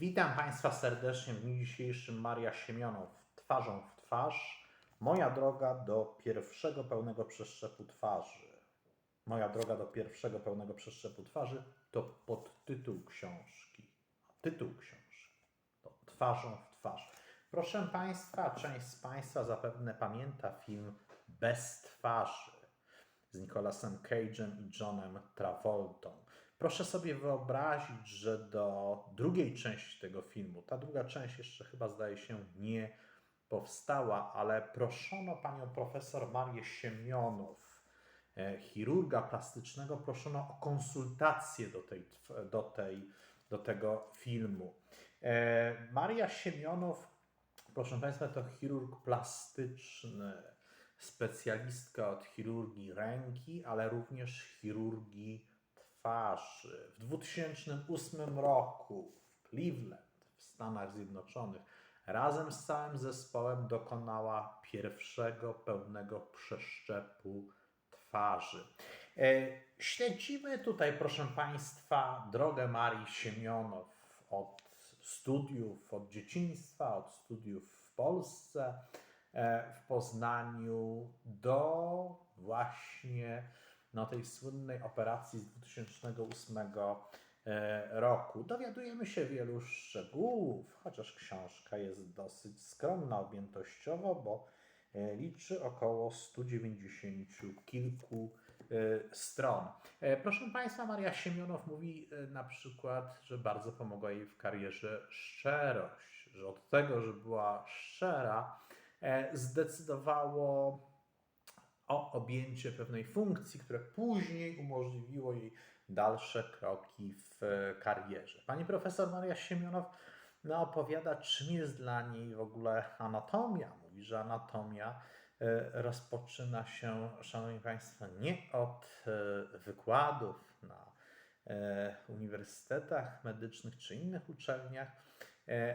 Witam Państwa serdecznie w dniu dzisiejszym. Maria Siemionow, twarzą w twarz. Moja droga do pierwszego pełnego przeszczepu twarzy. Moja droga do pierwszego pełnego przeszczepu twarzy to podtytuł książki. Tytuł książki to Twarzą w twarz. Proszę Państwa, część z Państwa zapewne pamięta film Bez twarzy z Nicolasem Cage'em i Johnem Travoltą. Proszę sobie wyobrazić, że do drugiej części tego filmu, ta druga część jeszcze chyba zdaje się nie powstała, ale proszono panią profesor Marię Siemionow, e, chirurga plastycznego, proszono o konsultację do, tej, do, tej, do tego filmu. E, Maria Siemionow, proszę Państwa, to chirurg plastyczny, specjalistka od chirurgii ręki, ale również chirurgii twarzy. W 2008 roku w Cleveland, w Stanach Zjednoczonych, razem z całym zespołem dokonała pierwszego pełnego przeszczepu twarzy. E, Śledzimy tutaj, proszę Państwa, drogę Marii Siemionow od studiów, od dzieciństwa, od studiów w Polsce, e, w Poznaniu do właśnie no, tej słynnej operacji z 2008 e, roku. Dowiadujemy się wielu szczegółów, chociaż książka jest dosyć skromna objętościowo, bo e, liczy około 190 kilku e, stron. Proszę Państwa, Maria Siemionow mówi na przykład, że bardzo pomogła jej w karierze szczerość, że od tego, że była szczera, zdecydowało o objęcie pewnej funkcji, które później umożliwiło jej dalsze kroki w e, karierze. Pani profesor Maria Siemionow no, opowiada, czym jest dla niej w ogóle anatomia. Mówi, że anatomia e, rozpoczyna się, Szanowni Państwo, nie od e, wykładów na uniwersytetach medycznych czy innych uczelniach,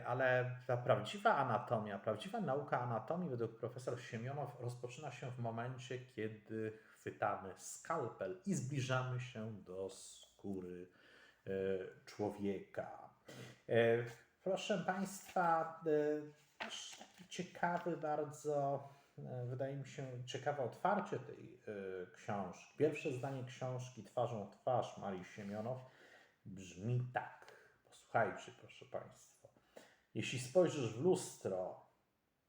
ale ta prawdziwa anatomia, prawdziwa nauka anatomii według profesor Siemionow rozpoczyna się w momencie, kiedy chwytamy skalpel i zbliżamy się do skóry e, człowieka. E, Proszę Państwa, e, też ciekawy bardzo, e, wydaje mi się, ciekawe otwarcie tej e, książki. Pierwsze zdanie książki Twarzą w twarz Marii Siemionow brzmi tak. Posłuchajcie, proszę Państwa. Jeśli spojrzysz w lustro,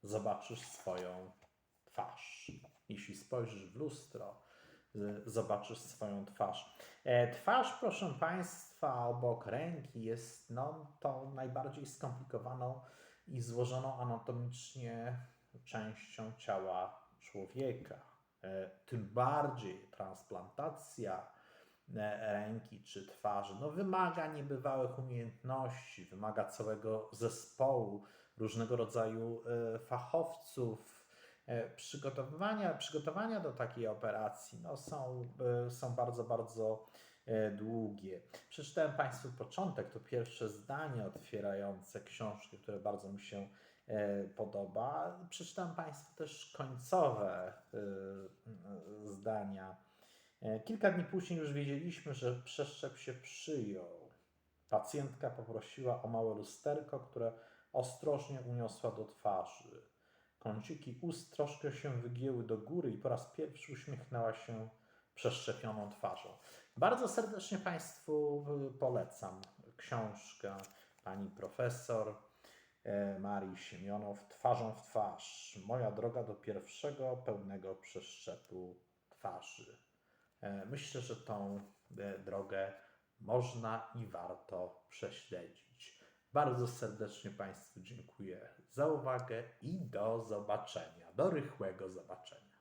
zobaczysz swoją twarz. Jeśli spojrzysz w lustro, zobaczysz swoją twarz. E, Twarz, proszę Państwa, obok ręki jest no, tą najbardziej skomplikowaną i złożoną anatomicznie częścią ciała człowieka. E, Tym bardziej transplantacja ręki czy twarzy, no wymaga niebywałych umiejętności, wymaga całego zespołu różnego rodzaju e, fachowców. E, Przygotowania, przygotowania do takiej operacji no, są, e, są bardzo, bardzo e, długie. Przeczytałem Państwu początek, to pierwsze zdanie otwierające książkę, które bardzo mi się e, podoba. Przeczytam Państwu też końcowe e, e, zdania. E, Kilka dni później już wiedzieliśmy, że przeszczep się przyjął. Pacjentka poprosiła o małe lusterko, które ostrożnie uniosła do twarzy. Kąciki ust troszkę się wygięły do góry i po raz pierwszy uśmiechnęła się przeszczepioną twarzą. Bardzo serdecznie Państwu polecam książkę pani profesor e, Marii Siemionow Twarzą w twarz. Moja droga do pierwszego pełnego przeszczepu twarzy. E, Myślę, że tą e, drogę można i warto prześledzić. Bardzo serdecznie Państwu dziękuję za uwagę i do zobaczenia, do rychłego zobaczenia.